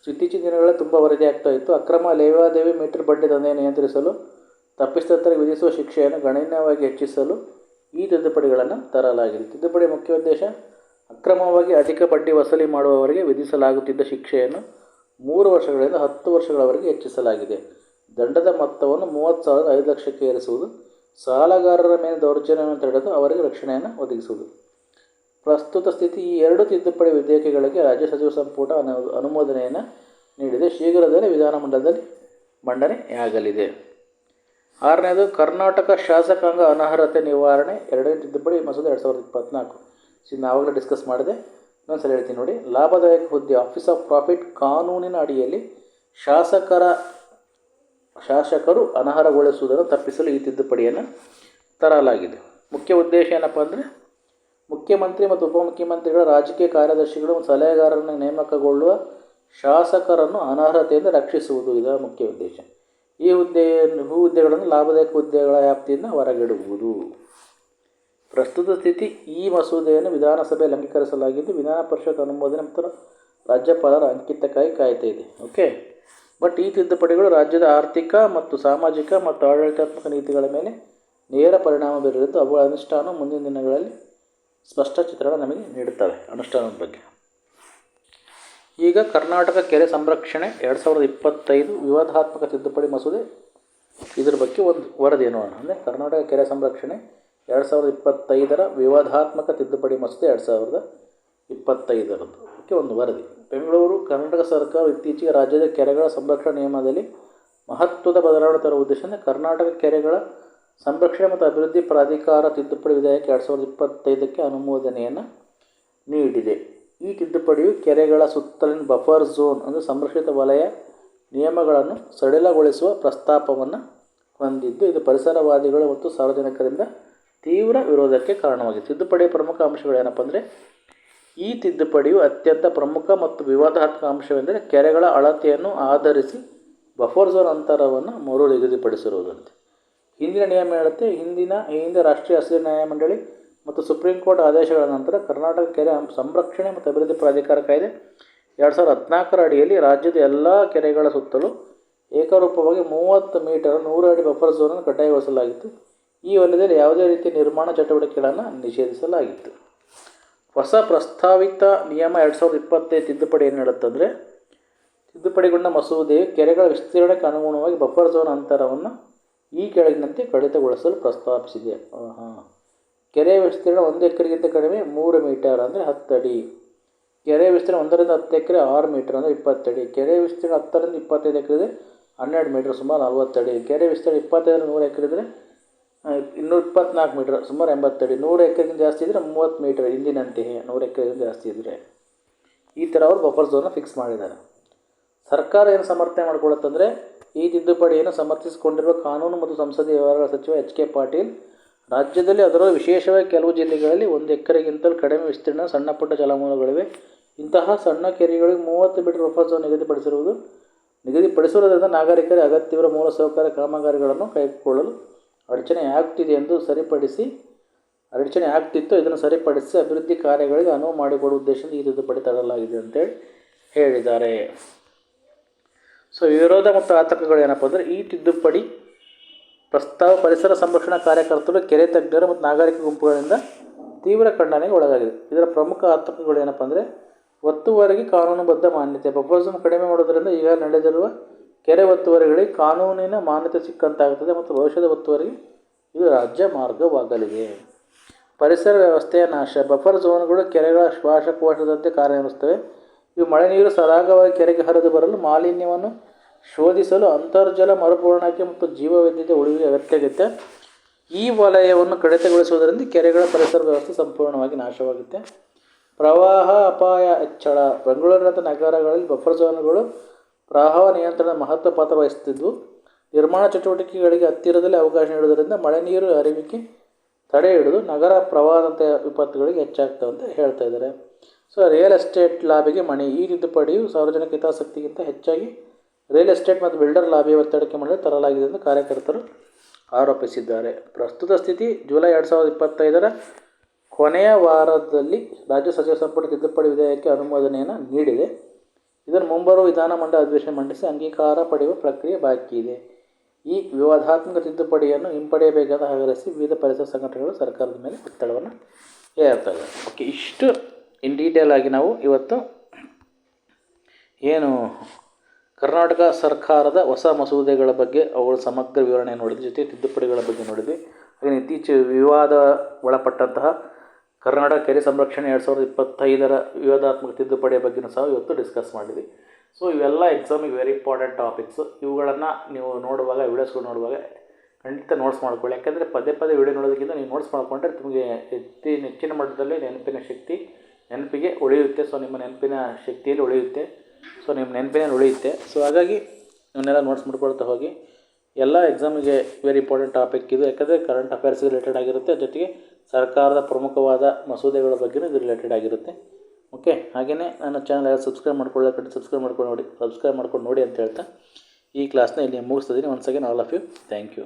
ಇತ್ತೀಚಿನ ದಿನಗಳಲ್ಲಿ ತುಂಬ ವರದಿ ಆಗ್ತಾ ಇತ್ತು. ಅಕ್ರಮ ಲೇವಾದೇವಿ ಮೀಟರ್ ಬಡ್ಡಿ ದಂಧೆ ನಿಯಂತ್ರಿಸಲು, ತಪ್ಪಿತಸ್ಥರಿಗೆ ವಿಧಿಸುವ ಶಿಕ್ಷೆಯನ್ನು ಗಣನೀಯವಾಗಿ ಹೆಚ್ಚಿಸಲು ಈ ತಿದ್ದುಪಡಿಗಳನ್ನು ತರಲಾಗಿದೆ. ತಿದ್ದುಪಡಿ ಮುಖ್ಯ ಉದ್ದೇಶ, ಅಕ್ರಮವಾಗಿ ಅಧಿಕ ಬಡ್ಡಿ ವಸೂಲಿ ಮಾಡುವವರಿಗೆ ವಿಧಿಸಲಾಗುತ್ತಿದ್ದ ಶಿಕ್ಷೆಯನ್ನು ಮೂರು ವರ್ಷಗಳಿಂದ ಹತ್ತು ವರ್ಷಗಳವರೆಗೆ ಹೆಚ್ಚಿಸಲಾಗಿದೆ. ದಂಡದ ಮೊತ್ತವನ್ನು ಮೂವತ್ತು ಸಾವಿರದ ಐದು ಲಕ್ಷಕ್ಕೆ ಏರಿಸುವುದು, ಸಾಲಗಾರರ ಮೇಲೆ ದೌರ್ಜನ್ಯವನ್ನು ತಡೆದು ಅವರಿಗೆ ರಕ್ಷಣೆಯನ್ನು ಒದಗಿಸುವುದು. ಪ್ರಸ್ತುತ ಸ್ಥಿತಿ ಈ ಎರಡು ತಿದ್ದುಪಡಿ ವಿಧೇಯಕಗಳಿಗೆ ರಾಜ್ಯ ಸಚಿವ ಸಂಪುಟ ಅನು, ಅನುಮೋದನೆಯನ್ನು ನೀಡಿದೆ. ಶೀಘ್ರದಲ್ಲೇ ವಿಧಾನಮಂಡಲದಲ್ಲಿ ಮಂಡನೆಯಾಗಲಿದೆ ಆರನೇದು, ಕರ್ನಾಟಕ ಶಾಸಕಾಂಗ ಅನರ್ಹತೆ ನಿವಾರಣೆ. ಎರಡನೇ ತಿದ್ದುಪಡಿ ಮಸೂದೆ ಎರಡು ಸಾವಿರದ ಇಪ್ಪತ್ತ್ನಾಲ್ಕು ಸೊ ನಾವಾಗಲೇ ಡಿಸ್ಕಸ್ ಮಾಡಿದೆ. ಇನ್ನೊಂದ್ಸಲ ಹೇಳ್ತೀನಿ ನೋಡಿ. ಲಾಭದಾಯಕ ಹುದ್ದೆ, ಆಫೀಸ್ ಆಫ್ ಪ್ರಾಫಿಟ್ ಕಾನೂನಿನ ಅಡಿಯಲ್ಲಿ ಶಾಸಕರ, ಶಾಸಕರು ಅನರ್ಹಗೊಳಿಸುವುದನ್ನು ತಪ್ಪಿಸಲು ಈ ತಿದ್ದುಪಡಿಯನ್ನು ತರಲಾಗಿದೆ. ಮುಖ್ಯ ಉದ್ದೇಶ ಏನಪ್ಪ ಅಂದರೆ ಮುಖ್ಯಮಂತ್ರಿ ಮತ್ತು ಉಪಮುಖ್ಯಮಂತ್ರಿಗಳ ರಾಜಕೀಯ ಕಾರ್ಯದರ್ಶಿಗಳು ಮತ್ತು ಸಲಹೆಗಾರರನ್ನು ನೇಮಕಗೊಳ್ಳುವ ಶಾಸಕರನ್ನು ಅನರ್ಹತೆಯಿಂದ ರಕ್ಷಿಸುವುದು ಇದರ ಮುಖ್ಯ ಉದ್ದೇಶ. ಈ ಹುದ್ದೆ ಹೂ ಹುದ್ದೆಗಳನ್ನು ಲಾಭದಾಯಕ ಹುದ್ದೆಗಳ ವ್ಯಾಪ್ತಿಯಿಂದ ಹೊರಗಿಡುವುದು ಪ್ರಸ್ತುತ ಸ್ಥಿತಿ, ಈ ಮಸೂದೆಯನ್ನು ವಿಧಾನಸಭೆಯಲ್ಲಿ ಅಂಗೀಕರಿಸಲಾಗಿದ್ದು, ವಿಧಾನ ಪರಿಷತ್ ಅನುಮೋದನೆ ಮತ್ತು ರಾಜ್ಯಪಾಲರ ಅಂಕಿತಕ್ಕಾಗಿ ಕಾಯ್ತಾ ಇದೆ. ಓಕೆ ಬಟ್ ಈ ತಿದ್ದುಪಡಿಗಳು ರಾಜ್ಯದ ಆರ್ಥಿಕ ಮತ್ತು ಸಾಮಾಜಿಕ ಮತ್ತು ಆಡಳಿತಾತ್ಮಕ ನೀತಿಗಳ ಮೇಲೆ ನೇರ ಪರಿಣಾಮ ಬೀರಲಿದ್ದು, ಅವುಗಳ ಅನುಷ್ಠಾನ ಮುಂದಿನ ದಿನಗಳಲ್ಲಿ ಸ್ಪಷ್ಟ ಚಿತ್ರಣ ನಮಗೆ ನೀಡುತ್ತವೆ ಅನುಷ್ಠಾನದ ಬಗ್ಗೆ. ಈಗ ಕರ್ನಾಟಕ ಕೆರೆ ಸಂರಕ್ಷಣೆ ಎರಡು ಸಾವಿರದ ಇಪ್ಪತ್ತೈದು ವಿವಾದಾತ್ಮಕ ತಿದ್ದುಪಡಿ ಮಸೂದೆ ಇದ್ರ ಬಗ್ಗೆ ಒಂದು ವರದಿ ನೋಡೋಣ. ಅಂದರೆ ಕರ್ನಾಟಕ ಕೆರೆ ಸಂರಕ್ಷಣೆ ಎರಡು ಸಾವಿರದ ಇಪ್ಪತ್ತೈದರ ವಿವಾದಾತ್ಮಕ ತಿದ್ದುಪಡಿ ಮಸೂದೆ ಎರಡು ಸಾವಿರದ ಇಪ್ಪತ್ತೈದರದ್ದು. ಅದಕ್ಕೆ ಒಂದು ವರದಿ. ಬೆಂಗಳೂರು, ಕರ್ನಾಟಕ ಸರ್ಕಾರ ಇತ್ತೀಚೆಗೆ ರಾಜ್ಯದ ಕೆರೆಗಳ ಸಂರಕ್ಷಣಾ ನಿಯಮದಲ್ಲಿ ಮಹತ್ವದ ಬದಲಾವಣೆ ತರುವ ಉದ್ದೇಶದಿಂದ ಕರ್ನಾಟಕ ಕೆರೆಗಳ ಸಂರಕ್ಷಣೆ ಮತ್ತು ಅಭಿವೃದ್ಧಿ ಪ್ರಾಧಿಕಾರ ತಿದ್ದುಪಡಿ ವಿಧೇಯಕ ಎರಡು ಸಾವಿರದ ಇಪ್ಪತ್ತೈದಕ್ಕೆ ಅನುಮೋದನೆಯನ್ನು ನೀಡಿದೆ. ಈ ತಿದ್ದುಪಡಿಯು ಕೆರೆಗಳ ಸುತ್ತಲಿನ ಬಫರ್ ಝೋನ್ ಅಂದರೆ ಸಂರಕ್ಷಿತ ವಲಯ ನಿಯಮಗಳನ್ನು ಸಡಿಲಗೊಳಿಸುವ ಪ್ರಸ್ತಾಪವನ್ನು ಹೊಂದಿದ್ದು, ಇದು ಪರಿಸರವಾದಿಗಳು ಮತ್ತು ಸಾರ್ವಜನಿಕರಿಂದ ತೀವ್ರ ವಿರೋಧಕ್ಕೆ ಕಾರಣವಾಗಿದೆ. ತಿದ್ದುಪಡಿಯ ಪ್ರಮುಖ ಅಂಶಗಳು ಏನಪ್ಪ ಅಂದರೆ, ಈ ತಿದ್ದುಪಡಿಯು ಅತ್ಯಂತ ಪ್ರಮುಖ ಮತ್ತು ವಿವಾದಾತ್ಮಕ ಅಂಶವೆಂದರೆ ಕೆರೆಗಳ ಅಳತೆಯನ್ನು ಆಧರಿಸಿ ಬಫರ್ ಝೋನ್ ಅಂತರವನ್ನು ಮರು ನಿಗದಿಪಡಿಸಿರುವುದಂತೆ ಹಿಂದಿನ ನಿಯಮ ಹೇಳುತ್ತೆ ಹಿಂದಿನ, ಹಿಂದೆ ರಾಷ್ಟ್ರೀಯ ಹಸಿರು ನ್ಯಾಯಮಂಡಳಿ ಮತ್ತು ಸುಪ್ರೀಂ ಕೋರ್ಟ್ ಆದೇಶಗಳ ನಂತರ ಕರ್ನಾಟಕ ಕೆರೆ ಸಂರಕ್ಷಣೆ ಮತ್ತು ಅಭಿವೃದ್ಧಿ ಪ್ರಾಧಿಕಾರ ಕಾಯ್ದೆ ಎರಡು ಸಾವಿರದ ಹದಿನಾಲ್ಕರ ಅಡಿಯಲ್ಲಿ ರಾಜ್ಯದ ಎಲ್ಲ ಕೆರೆಗಳ ಸುತ್ತಲೂ ಏಕರೂಪವಾಗಿ ಮೂವತ್ತು ಮೀಟರ್ ನೂರು ಅಡಿ ಬಫರ್ ಝೋನನ್ನು ಕಡ್ಡಾಯಗೊಳಿಸಲಾಗಿತ್ತು. ಈ ವಲಯದಲ್ಲಿ ಯಾವುದೇ ರೀತಿಯ ನಿರ್ಮಾಣ ಚಟುವಟಿಕೆಗಳನ್ನು ನಿಷೇಧಿಸಲಾಗಿತ್ತು. ಹೊಸ ಪ್ರಸ್ತಾವಿತ ನಿಯಮ ಎರಡು ಸಾವಿರದ ಇಪ್ಪತ್ತೈದು ತಿದ್ದುಪಡಿ ಏನು ಹೇಳುತ್ತಂದರೆ ತಿದ್ದುಪಡಿಗೊಂಡ ಮಸೂದೆಯು ಕೆರೆಗಳ ವಿಸ್ತೀರ್ಣಕ್ಕೆ ಅನುಗುಣವಾಗಿ ಬಫರ್ ಝೋನ್ ಅಂತರವನ್ನು ಈ ಕೆಳಗಿನಂತೆ ಕಡಿತಗೊಳಿಸಲು ಪ್ರಸ್ತಾಪಿಸಿದೆ. ಹಾಂ ಕೆರೆ ವಿಸ್ತೀರ್ಣ ಒಂದು ಎಕರೆಗಿಂತ ಕಡಿಮೆ ಮೂರು ಮೀಟರ್ ಅಂದರೆ ಹತ್ತು ಅಡಿ. ಕೆರೆ ವಿಸ್ತೀರ್ಣ ಒಂದರಿಂದ ಹತ್ತು ಎಕರೆ, ಆರು ಮೀಟರ್ ಅಂದರೆ ಇಪ್ಪತ್ತಡಿ ಅಡಿ. ಕೆರೆ ವಿಸ್ತೀರ್ಣ ಹತ್ತರಿಂದ ಇಪ್ಪತ್ತೈದು ಎಕರೆ ಇದೆ ಹನ್ನೆರಡು ಮೀಟರ್, ಸುಮಾರು ನಲ್ವತ್ತು ಅಡಿ. ಕೆರೆ ವಿಸ್ತೀರ್ಣ ಇಪ್ಪತ್ತೈದರಿಂದ ನೂರು ಎಕರೆ ಇದ್ದರೆ ಇನ್ನೂರ ಇಪ್ಪತ್ನಾಲ್ಕು ಮೀಟರ್, ಸುಮಾರು ಎಂಬತ್ತಡಿ ನೂರು ಎಕರೆಗಿಂತ ಜಾಸ್ತಿ ಇದ್ದರೆ ಮೂವತ್ತು ಮೀಟರ್ ಇಂದಿನಂತೆಯೇ ನೂರು ಎಕರೆಗಿಂತ ಜಾಸ್ತಿ ಇದ್ದರೆ ಈ ಥರ ಅವರು ಬಫರ್ ಝೋನ್ನ ಫಿಕ್ಸ್ ಮಾಡಿದ್ದಾರೆ. ಸರ್ಕಾರ ಏನು ಸಮರ್ಥನೆ ಮಾಡಿಕೊಳ್ಳುತ್ತಂದರೆ ಈ ತಿದ್ದುಪಡಿಯನ್ನು ಸಮರ್ಥಿಸಿಕೊಂಡಿರುವ ಕಾನೂನು ಮತ್ತು ಸಂಸದೀಯ ವ್ಯವಹಾರಗಳ ಸಚಿವ ಎಚ್ ಕೆ ಪಾಟೀಲ್, ರಾಜ್ಯದಲ್ಲಿ ಅದರಲ್ಲೂ ವಿಶೇಷವಾಗಿ ಕೆಲವು ಜಿಲ್ಲೆಗಳಲ್ಲಿ ಒಂದು ಎಕರೆಗಿಂತಲೂ ಕಡಿಮೆ ವಿಸ್ತೀರ್ಣ ಸಣ್ಣ ಪುಟ್ಟ ಜಲಮೂಲಗಳಿವೆ. ಇಂತಹ ಸಣ್ಣ ಕೆರೆಗಳಿಗೆ ಮೂವತ್ತು ಮೀಟರ್ ಬಫರ್ ನಿಗದಿಪಡಿಸಿರುವುದು ನಿಗದಿಪಡಿಸಿರುವುದರಿಂದ ನಾಗರಿಕರೇ ಅಗತ್ಯವಿರುವ ಮೂಲಸೌಕರ್ಯ ಕಾಮಗಾರಿಗಳನ್ನು ಕೈಗೊಳ್ಳಲು ಅಡಚಣೆ ಆಗ್ತಿದೆ ಎಂದು ಸರಿಪಡಿಸಿ ಅಡಚಣೆ ಆಗ್ತಿತ್ತು ಇದನ್ನು ಸರಿಪಡಿಸಿ ಅಭಿವೃದ್ಧಿ ಕಾರ್ಯಗಳಿಗೆ ಅನುವು ಮಾಡಿಕೊಡುವ ಉದ್ದೇಶದಿಂದ ಈ ತಿದ್ದುಪಡಿ ತರಲಾಗಿದೆ ಅಂತೇಳಿ ಹೇಳಿದ್ದಾರೆ. ಸೊ ವಿರೋಧ ಮತ್ತು ಆತಂಕಗಳು ಏನಪ್ಪ ಅಂದರೆ ಈ ತಿದ್ದುಪಡಿ ಪ್ರಸ್ತಾವ ಪರಿಸರ ಸಂರಕ್ಷಣಾ ಕಾರ್ಯಕರ್ತರು, ಕೆರೆ ತಜ್ಞರು ಮತ್ತು ನಾಗರಿಕ ಗುಂಪುಗಳಿಂದ ತೀವ್ರ ಖಂಡನೆಗೆ ಒಳಗಾಗಿದೆ. ಇದರ ಪ್ರಮುಖ ಆತಂಕಗಳು ಏನಪ್ಪ ಅಂದರೆ ಒತ್ತುವರಿಗೆ ಕಾನೂನುಬದ್ಧ ಮಾನ್ಯತೆ. ಪ್ರಪೋಸಲ್ ಕಡಿಮೆ ಮಾಡೋದರಿಂದ ಈಗ ನಡೆದಿರುವ ಕೆರೆ ಒತ್ತುವರಿಗಳಿಗೆ ಕಾನೂನಿನ ಮಾನ್ಯತೆ ಸಿಕ್ಕಂತಾಗುತ್ತದೆ ಮತ್ತು ಭವಿಷ್ಯದ ಒತ್ತುವರಿಗೆ ಇದು ರಾಜ್ಯ ಮಾರ್ಗವಾಗಲಿದೆ. ಪರಿಸರ ವ್ಯವಸ್ಥೆಯ ನಾಶ. ಬಫರ್ ಝೋನ್ಗಳು ಕೆರೆಗಳ ಶ್ವಾಸಕೋಶದಂತೆ ಕಾರ್ಯನಿರ್ವಹಿಸ್ತವೆ ಇವು ಮಳೆ ನೀರು ಸರಾಗವಾಗಿ ಕೆರೆಗೆ ಹರಿದು ಬರಲು ಮಾಲಿನ್ಯವನ್ನು ಶೋಧಿಸಲು ಅಂತರ್ಜಲ ಮರುಪೂರಣಕ್ಕೆ ಮತ್ತು ಜೀವವೈದ್ಯತೆ ಉಳಿವಿಗೆ ಅಗತ್ಯವಿದೆ ಈ ವಲಯವನ್ನು ಕಡಿತಗೊಳಿಸುವುದರಿಂದ ಕೆರೆಗಳ ಪರಿಸರ ವ್ಯವಸ್ಥೆ ಸಂಪೂರ್ಣವಾಗಿ ನಾಶವಾಗುತ್ತೆ. ಪ್ರವಾಹ, ಅಪಾಯ, ಹೆಚ್ಚಳ ಬೆಂಗಳೂರಿನಂಥ ನಗರಗಳಲ್ಲಿ ಬಫರ್ ಝೋನ್ಗಳು ಪ್ರವಾಹ ನಿಯಂತ್ರಣ ಮಹತ್ವ ಪಾತ್ರ ವಹಿಸುತ್ತಿದ್ದು ನಿರ್ಮಾಣ ಚಟುವಟಿಕೆಗಳಿಗೆ ಹತ್ತಿರದಲ್ಲಿ ಅವಕಾಶ ನೀಡುವುದರಿಂದ ಮಳೆ ನೀರು ಹರಿವಿಕೆ ತಡೆ ಹಿಡಿದು ನಗರ ಪ್ರವಾಹದಂಥ ವಿಪತ್ತುಗಳಿಗೆ ಹೆಚ್ಚಾಗ್ತವೆ ಅಂತ ಹೇಳ್ತಾ ಇದ್ದಾರೆ. ಸೊ ರಿಯಲ್ ಎಸ್ಟೇಟ್ ಲಾಬಿಗೆ ಮಣಿ ಈ ತಿದ್ದುಪಡಿಯು ಸಾರ್ವಜನಿಕ ಹಿತಾಸಕ್ತಿಗಿಂತ ಹೆಚ್ಚಾಗಿ ರಿಯಲ್ ಎಸ್ಟೇಟ್ ಮತ್ತು ಬಿಲ್ಡರ್ ಲಾಬಿಯ ಒತ್ತಡಕ್ಕೆ ಮಾಡಲು ತರಲಾಗಿದೆ ಎಂದು ಕಾರ್ಯಕರ್ತರು ಆರೋಪಿಸಿದ್ದಾರೆ. ಪ್ರಸ್ತುತ ಸ್ಥಿತಿ ಜುಲೈ ಎರಡು ಸಾವಿರದ ಇಪ್ಪತ್ತೈದರ ಕೊನೆಯ ವಾರದಲ್ಲಿ ರಾಜ್ಯ ಸಚಿವ ಸಂಪುಟ ತಿದ್ದುಪಡಿ ವಿಧೇಯಕಕ್ಕೆ ಅನುಮೋದನೆಯನ್ನು ನೀಡಿದೆ. ಇದನ್ನು ಮುಂಬರುವ ವಿಧಾನಮಂಡಲ ಅಧಿವೇಶನ ಮಂಡಿಸಿ ಅಂಗೀಕಾರ ಪಡೆಯುವ ಪ್ರಕ್ರಿಯೆ ಬಾಕಿ ಇದೆ. ಈ ವಿವಾದಾತ್ಮಕ ತಿದ್ದುಪಡಿಯನ್ನು ಹಿಂಪಡೆಯಬೇಕಾದ ಆಗ್ರಹಿಸಿ ವಿವಿಧ ಪರಿಸರ ಸಂಘಟನೆಗಳು ಸರ್ಕಾರದ ಮೇಲೆ ಒತ್ತಡವನ್ನು ಹೇರ್ತವೆ ಓಕೆ ಇಷ್ಟು ಇನ್ ಡೀಟೇಲ್ ಆಗಿ ನಾವು ಇವತ್ತು ಏನು ಕರ್ನಾಟಕ ಸರ್ಕಾರದ ಹೊಸ ಮಸೂದೆಗಳ ಬಗ್ಗೆ ಅವುಗಳ ಸಮಗ್ರ ವಿವರಣೆ ನೋಡಿದ್ವಿ, ಜೊತೆ ತಿದ್ದುಪಡಿಗಳ ಬಗ್ಗೆ ನೋಡಿದ್ವಿ. ಹಾಗೆ ಇತ್ತೀಚೆಗೆ ವಿವಾದ ಒಳಪಟ್ಟಂತಹ ಕರ್ನಾಟಕ ಕೆರೆ ಸಂರಕ್ಷಣೆ ಎರಡು ಸಾವಿರದ ಇಪ್ಪತ್ತೈದರ ವಿವಾದಾತ್ಮಕ ತಿದ್ದುಪಡಿಯ ಬಗ್ಗೆಯೂ ಸಹ ಇವತ್ತು ಡಿಸ್ಕಸ್ ಮಾಡಿದ್ವಿ. ಸೊ ಇವೆಲ್ಲ ಎಕ್ಸಾಮಿಗೆ ವೆರಿ ಇಂಪಾರ್ಟೆಂಟ್ ಟಾಪಿಕ್ಸು ಇವುಗಳನ್ನು ನೀವು ನೋಡುವಾಗ ವಿಡಿಯೋಸ್ಗಳು ನೋಡುವಾಗ ಖಂಡಿತ ನೋಟ್ಸ್ ಮಾಡ್ಕೊಳ್ಳಿ. ಯಾಕೆಂದರೆ ಪದೇ ಪದೇ ವಿಡಿಯೋ ನೋಡೋದಕ್ಕಿಂತ ನೀವು ನೋಟ್ಸ್ ಮಾಡಿಕೊಂಡ್ರೆ ನಿಮಗೆ ಹೆಚ್ಚಿನ ಹೆಚ್ಚಿನ ಮಟ್ಟದಲ್ಲಿ ನೆನಪಿನ ಶಕ್ತಿ ನೆನಪಿಗೆ ಉಳಿಯುತ್ತೆ. ಸೊ ನಿಮ್ಮ ನೆನಪಿನ ಶಕ್ತಿಯಲ್ಲಿ ಉಳಿಯುತ್ತೆ. ಸೊ ನಿಮ್ಮ ನೆನಪಿನಲ್ಲಿ ಉಳಿಯುತ್ತೆ. ಸೊ ಹಾಗಾಗಿ ಇವನ್ನೆಲ್ಲ ನೋಟ್ಸ್ ಮಾಡ್ಕೊಳ್ತಾ ಹೋಗಿ. ಎಲ್ಲ ಎಕ್ಸಾಮಿಗೆ ವೆರಿ ಇಂಪಾರ್ಟೆಂಟ್ ಟಾಪಿಕ್ ಇದು. ಯಾಕಂದರೆ ಕರೆಂಟ್ ಅಫೇರ್ಸ್ಗೆ ರಿಲೇಟೆಡ್ ಆಗಿರುತ್ತೆ. ಜೊತೆಗೆ ಸರ್ಕಾರದ ಪ್ರಮುಖವಾದ ಮಸೂದೆಗಳ ಬಗ್ಗೆಯೂ ಇದು ರಿಲೇಟೆಡ್ ಆಗಿರುತ್ತೆ. ಓಕೆ ಹಾಗೆಯೇ ನನ್ನ ಚಾನಲ್ ಯಾರು ಸಬ್ಸ್ಕ್ರೈಬ್ ಮಾಡ್ಕೊಳ್ಳೋ ಸಬ್ಸ್ಕ್ರೈಬ್ ಮಾಡ್ಕೊಂಡು ನೋಡಿ ಸಬ್ಸ್ಕ್ರೈಬ್ ಮಾಡ್ಕೊಂಡು ನೋಡಿ ಅಂತ ಹೇಳ್ತಾ ಈ ಕ್ಲಾಸ್ನ ಇಲ್ಲಿ ಮುಗಿಸ್ತಿದ್ದೀನಿ once again all of you thank you